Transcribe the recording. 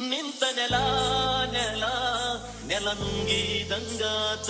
నింత నెల నెల నెల నుంగి దంగాత